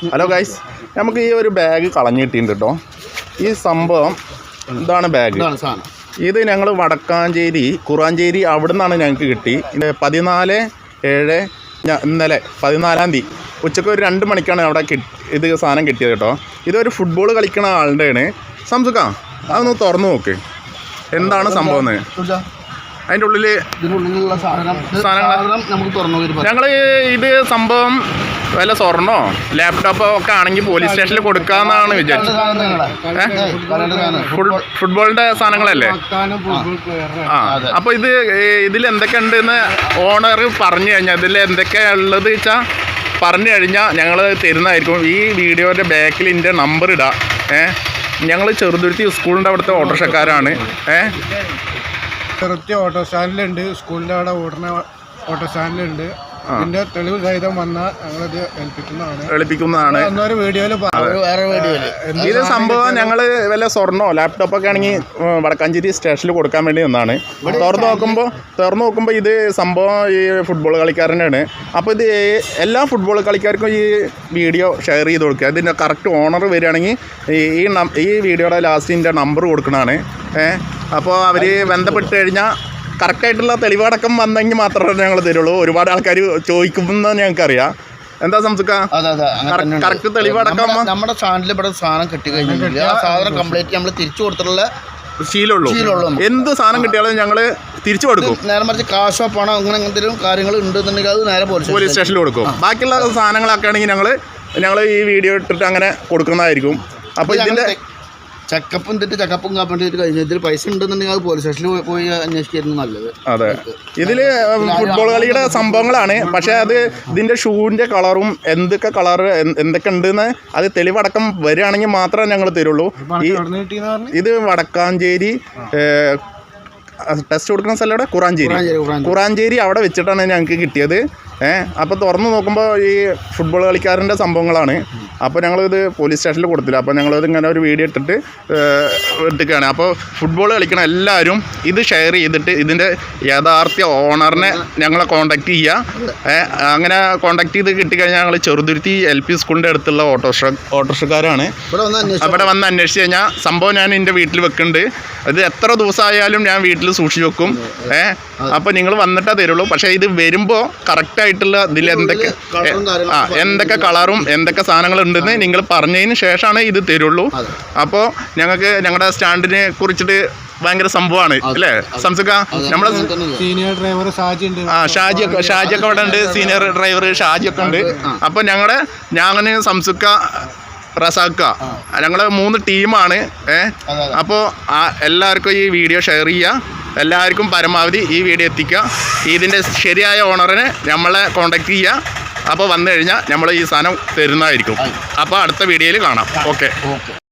Hello guys നമുക്ക് ഈ ഒരു ബാഗ് കളഞ്ഞു കിട്ടിയിട്ടുണ്ട് കേട്ടോ ഈ സംഭവം ഇതാണ് ബാഗ് ഇത് ഞങ്ങൾ വടക്കാഞ്ചേരി കുറാഞ്ചേരി അവിടെ നിന്നാണ് ഞങ്ങൾക്ക് കിട്ടി പതിനാല് ഏഴ് ഇന്നലെ പതിനാലാം തീയതി. ഉച്ചയ്ക്ക് ഒരു രണ്ട് മണിക്കാണ് അവിടെ കിട്ടി ഇത് സാധനം കിട്ടിയത് കേട്ടോ ഇതൊരു ഫുട്ബോൾ കളിക്കുന്ന ആളുടെയാണ്. സംസുക്ക അതൊന്ന് തുറന്നു നോക്ക്. എന്താണ് സംഭവം അതിന്റെ ഉള്ളിൽ ഇതിനുള്ളിലുള്ള സാധനം സാധനം നമുക്ക് തുറന്നു ഞങ്ങൾ ഇത് സംഭവം വല്ല സ്വർണോ ലാപ്ടോപ്പോ ഒക്കെ ആണെങ്കിൽ പോലീസ് സ്റ്റേഷനിൽ കൊടുക്കാന്നാണ് വിചാരിച്ചത്. ഫുട്ബോളിന്റെ സാധനങ്ങളല്ലേ? ആ അപ്പൊ ഇത് ഇതിൽ എന്തൊക്കെ ഉണ്ടെന്ന് ഓണർ പറഞ്ഞു കഴിഞ്ഞാൽ ഇതിൽ എന്തൊക്കെയാ ഉള്ളത് വെച്ചാൽ പറഞ്ഞു കഴിഞ്ഞാൽ ഞങ്ങൾ തരുന്നതായിരിക്കും. ഈ വീഡിയോയുടെ ബാക്കിൽ എന്റെ നമ്പർ ഇടാം. ഏഹ് ഞങ്ങൾ ചെറുതുരുത്തി സ്കൂളിന്റെ അവിടുത്തെ ഓട്ടോറിക്ഷക്കാരാണ്. ഏ? ചെറുത്തി ഓട്ടോ സ്റ്റാൻഡിലുണ്ട്. സ്കൂളിന്റെ അവിടെ ഓടുന്ന ഓട്ടോ സ്റ്റാൻഡിലുണ്ട്. ഇതിന്റെ തെളിവ് സഹിതം വന്നാൽ ഞങ്ങളത് ഏൽപ്പിക്കുന്നതാണ്. എളിപ്പിക്കുന്നതാണ് അന്നൊരു വീഡിയോയിൽ ഇത് സംഭവം ഞങ്ങൾ വല്ല സ്വർണോ ലാപ്ടോപ്പ് ഒക്കെ ആണെങ്കിൽ വടക്കാഞ്ചേരി സ്റ്റേഷനിൽ കൊടുക്കാൻ വേണ്ടി നിന്നാണ് തുറന്നു നോക്കുമ്പോൾ തുറന്നു നോക്കുമ്പോൾ ഇത് സംഭവം ഈ ഫുട്ബോൾ കളിക്കാരനാണ്. അപ്പോൾ ഇത് എല്ലാ ഫുട്ബോൾ കളിക്കാർക്കും ഈ വീഡിയോ ഷെയർ ചെയ്ത് കൊടുക്കുക. ഇതിന്റെ കറക്റ്റ് ഓണർ വരികയാണെങ്കിൽ ഈ ഈ വീഡിയോയുടെ ലാസ്റ്റിന്റെ നമ്പർ കൊടുക്കണതാണ്. ഏഹ് അപ്പോൾ അവർ ബന്ധപ്പെട്ട് കഴിഞ്ഞാൽ കറക്റ്റായിട്ടുള്ള തെളിവടക്കം വന്നെങ്കിൽ മാത്രമേ ഞങ്ങൾ തരുള്ളൂ. ഒരുപാട് ആൾക്കാർ ചോദിക്കുമെന്ന് ഞങ്ങൾക്കറിയാം. എന്താ സംസുക്ക? correct തെളിവടക്കം നമ്മുടെ- സ്റ്റാൻഡിൽ ഇവിടെ സാധനം കിട്ടി കഴിഞ്ഞിട്ടില്ല ആ സാധനം കംപ്ലീറ്റ് നമ്മൾ തിരിച്ചു കൊടുത്തിട്ടുള്ള ശീലമുള്ളൂ. എന്ത് സാധനം കിട്ടിയാലും ഞങ്ങൾ തിരിച്ചു കൊടുക്കും. നേരെ മറിച്ച് കാശോ പണം അങ്ങനെ എന്തെങ്കിലും കാര്യങ്ങൾ ഉണ്ടെന്നുണ്ടെങ്കിൽ അത് നേരെ പോലീസ് പോലീസ് സ്റ്റേഷനിൽ കൊടുക്കും. ബാക്കിയുള്ള സാധനങ്ങളൊക്കെ ആണെങ്കിൽ ഞങ്ങൾ ഞങ്ങൾ ഈ വീഡിയോ ഇട്ടിട്ട് അങ്ങനെ കൊടുക്കുന്നതായിരിക്കും. അപ്പോൾ ഇതിന്റെ ചെക്കപ്പും എന്നിട്ട് ചെക്കപ്പും കാപ്പിട്ട് കഴിഞ്ഞ. ഇതിൽ പൈസ ഉണ്ടെന്നുണ്ടെങ്കിൽ അത് പോലീസ് സ്റ്റേഷനിൽ പോയി- പോയി അന്വേഷിക്കായിരുന്നു നല്ലത്. അതെ. ഇതിൽ ഫുട്ബോൾ കളിയുടെ സംഭവങ്ങളാണ്. പക്ഷെ അത് ഇതിന്റെ ഷൂവിന്റെ കളറും എന്തൊക്കെ കളർ എന്തൊക്കെ ഉണ്ടെന്ന് അത് തെളിവടക്കം വരികയാണെങ്കിൽ മാത്രമേ ഞങ്ങൾ തരുള്ളൂ. ഈ ഇത് വടക്കാഞ്ചേരി ടെസ്റ്റ് കൊടുക്കുന്ന സ്ഥലം എവിടെ? കുറാഞ്ചേരി. കുറാഞ്ചേരി അവിടെ വെച്ചിട്ടാണ് ഞങ്ങൾക്ക് കിട്ടിയത്. ഏഹ് അപ്പോൾ തുറന്ന് നോക്കുമ്പോൾ ഈ ഫുട്ബോൾ കളിക്കാരന്റെ സംഭവങ്ങളാണ്. അപ്പോൾ ഞങ്ങളിത് പോലീസ് സ്റ്റേഷനിൽ കൊടുത്തില്ല. അപ്പോൾ ഞങ്ങളിത് ഇങ്ങനെ ഒരു വീഡിയോ ഇട്ടിട്ട് എടുക്കുകയാണ് അപ്പോൾ ഫുട്ബോൾ കളിക്കണ എല്ലാവരും ഇത് ഷെയർ ചെയ്തിട്ട് ഇതിന്റെ യഥാർത്ഥ ഓണറിനെ ഞങ്ങളെ കോൺടാക്റ്റ് ചെയ്യുക അങ്ങനെ കോൺടാക്ട് ചെയ്ത് കിട്ടിക്കഴിഞ്ഞാൽ ഞങ്ങൾ ചെറുതുരുത്തി എൽ പി സ്കൂളിന്റെ അടുത്തുള്ള വന്ന് അന്വേഷിച്ചു? അവിടെ വന്ന് അന്വേഷിച്ച് കഴിഞ്ഞാൽ സംഭവം ഞാൻ എന്റെ വീട്ടിൽ വെക്കുന്നുണ്ട് ഇത് എത്ര ദിവസമായാലും ഞാൻ വീട്ടിൽ സൂക്ഷിച്ച് വെക്കും. ഏഹ് അപ്പോൾ നിങ്ങൾ വന്നിട്ടേ തരുള്ളൂ. പക്ഷേ ഇത് വരുമ്പോൾ കറക്റ്റായിട്ടുള്ള ഇതിൽ എന്തൊക്കെ ആ എന്തൊക്കെ കളറും എന്തൊക്കെ സാധനങ്ങൾ ഉണ്ടെന്ന് നിങ്ങൾ പറഞ്ഞതിന് ശേഷമാണ് ഇത് തരുള്ളൂ. അപ്പോൾ ഞങ്ങൾക്ക് ഞങ്ങളുടെ സ്റ്റാൻഡിനെ കുറിച്ചിട്ട് ഭയങ്കര സംഭവമാണ് അല്ലേ? സംസുക നമ്മളെ. സീനിയർ ഡ്രൈവർ ഷാജി ഉണ്ട്. ആ ഷാജിയൊക്കെ ഷാജിയൊക്കെ അവിടെ ഉണ്ട്. സീനിയർ ഡ്രൈവർ ഷാജി ഒക്കെ ഉണ്ട്. അപ്പോൾ ഞങ്ങളുടെ ഞാൻ സംസുക്ക റസാക്ക ഞങ്ങൾ മൂന്ന് ടീമാണ് ഏ? അതെ, അതെ. അപ്പോൾ ആ എല്ലാവർക്കും ഈ വീഡിയോ ഷെയർ ചെയ്യുക. എല്ലാവർക്കും പരമാവധി ഈ വീഡിയോ എത്തിക്കുക. ഇതിന്റെ ശരിയായ ഓണറിനെ നമ്മളെ കോണ്ടാക്ട് ചെയ്യുക. അപ്പോൾ വന്നു കഴിഞ്ഞാൽ നമ്മൾ ഈ സാധനം തരുന്നതായിരിക്കും. അപ്പോൾ അടുത്ത വീഡിയോയിൽ കാണാം. Okay okay